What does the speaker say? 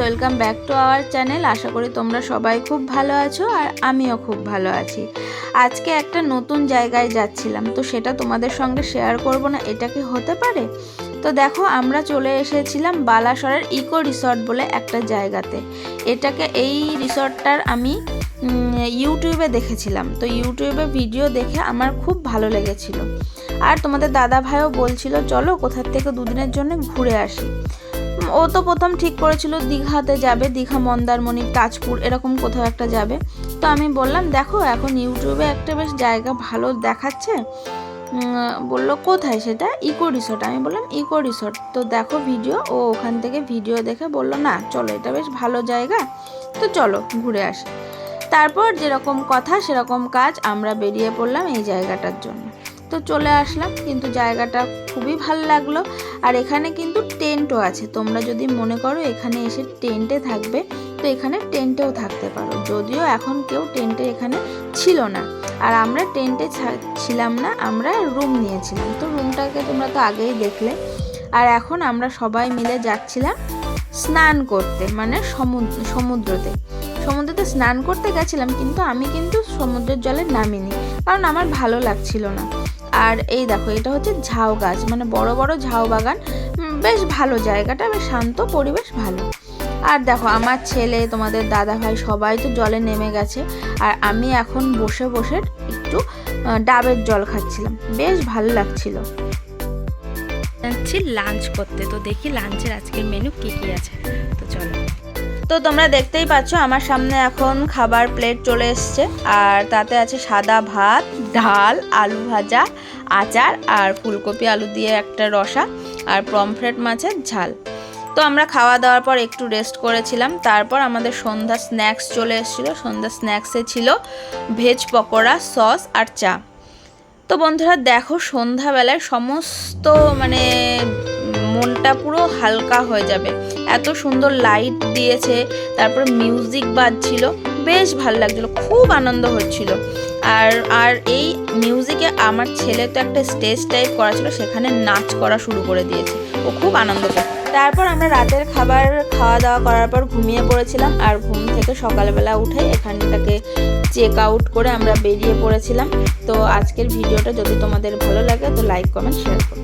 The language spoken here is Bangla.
Welcome back to our channel আশা করি তোমরা সবাই খুব ভালো আছো আর আমিও খুব ভালো আছি। আজকে একটা নতুন জায়গায় যাচ্ছিলাম, তো সেটা তোমাদের সঙ্গে শেয়ার করব না, এটা কি হতে পারে? তো দেখো, আমরা চলে এসেছিলাম বালাসরের ইকো রিসর্ট বলে একটা জায়গাতে। এটাকে এই রিসর্টটার আমি ইউটিউবে দেখেছিলাম। তো ইউটিউবে ভিডিও দেখে আমার খুব ভালো লেগেছিল। আর তোমাদের দাদা ভাইও বলছিল, চলো কোথার থেকে দুদিনের জন্য ঘুরে আসি। ও তো প্রথম ঠিক করেছিল দীঘাতে যাবে, দীঘা, মন্দারমণি, তাজপুর, এরকম কোথাও একটা যাবে। তো আমি বললাম, দেখো, এখন ইউটিউবে একটা বেশ জায়গা ভালো দেখাচ্ছে। বলল, কোথায় সেটা? Eco resort. আমি বললাম, ইকো রিসর্ট। তো দেখো ভিডিও, ও ওখান থেকে ভিডিও দেখে বলল, না, চলো, এটা বেশ ভালো জায়গা। তো চলো, ঘুরে আসি। তারপর যেরকম কথা, সেরকম কাজ আমরা বেরিয়ে পড়লাম এই জায়গাটার জন্য। তো চলে আসলাম, কিন্তু জায়গাটা খুবই ভালো লাগল। আর এখানে কিন্তু টেন্টও আছে, তোমরা যদি মনে করো এখানে এসে টেন্টে থাকবে, তো এখানে টেন্টেও থাকতে পারো। যদিও এখন কেউ টেন্টে এখানে ছিল না। আর আমরা টেন্টে ছিলাম না, আমরা রুম নিয়েছিলাম। তো রুমটাকে তোমরা তো আগেই দেখলে। আর এখন আমরা সবাই মিলে যাচ্ছিলাম স্নান করতে মানে সমুদ্র সমুদ্রতে। সমুদ্রতে স্নান করতে গেছিলাম, কিন্তু আমি কিন্তু সমুদ্রের জলে নামিনি, কারণ আমার ভালো লাগছিল না। আর এই দেখো, এটা হচ্ছে ঝাউ গাছ মানে বড় বড় ঝাউ বাগান। বেশ ভালো জায়গাটা, বেশ শান্ত পরিবেশ, ভালো। আর দেখো, আমার ছেলে, তোমাদের দাদা ভাই সবাই তো জলে নেমে গেছে। আর আমি এখন বসে বসে একটু ডাবের জল খাচ্ছিলাম। বেশ ভালো লাগছিল। যাচ্ছি লাঞ্চ করতে। তো দেখি লাঞ্চের আজকের মেনু কি কি আছে। তো তোমরা দেখতেই পাচ্ছ, আমার সামনে এখন খাবার প্লেট চলে এসছে। আর তাতে আছে সাদা ভাত, ডাল, আলু ভাজা, আচার আর ফুলকপি, আলু দিয়ে একটা রসা আর পমফ্রেট মাছের ঝাল। তো আমরা খাওয়া দাওয়ার পর একটু রেস্ট করেছিলাম। তারপর আমাদের সন্ধ্যা স্ন্যাক্স চলে এসেছিল। সন্ধ্যা স্ন্যাক্সে ছিল ভেজ পকোড়া সস আর চা। তো বন্ধুরা, দেখো সন্ধ্যাবেলায় সমস্ত মানে মনটা পুরো হালকা হয়ে যাবে। এত সুন্দর লাইট দিয়েছে, তারপর মিউজিক বাজছিল, বেশ ভালো লাগছিল, খুব আনন্দ হচ্ছিল। আর আর এই মিউজিকে আমার ছেলে তো একটা স্টেজ টাইপ করা ছিল সেখানে নাচ করা শুরু করে দিয়েছে। ও খুব আনন্দ করে তারপর আমরা রাতের খাবার খাওয়া দাওয়া করার পর ঘুমিয়ে পড়েছিলাম, আর ঘুম থেকে সকালবেলা উঠে এখানটাকে চেক আউট করে আমরা বেরিয়ে পড়েছিলাম। তো আজকের ভিডিওটা যদি তোমাদের ভালো লাগে, তো লাইক কমেন্ট শেয়ার করো।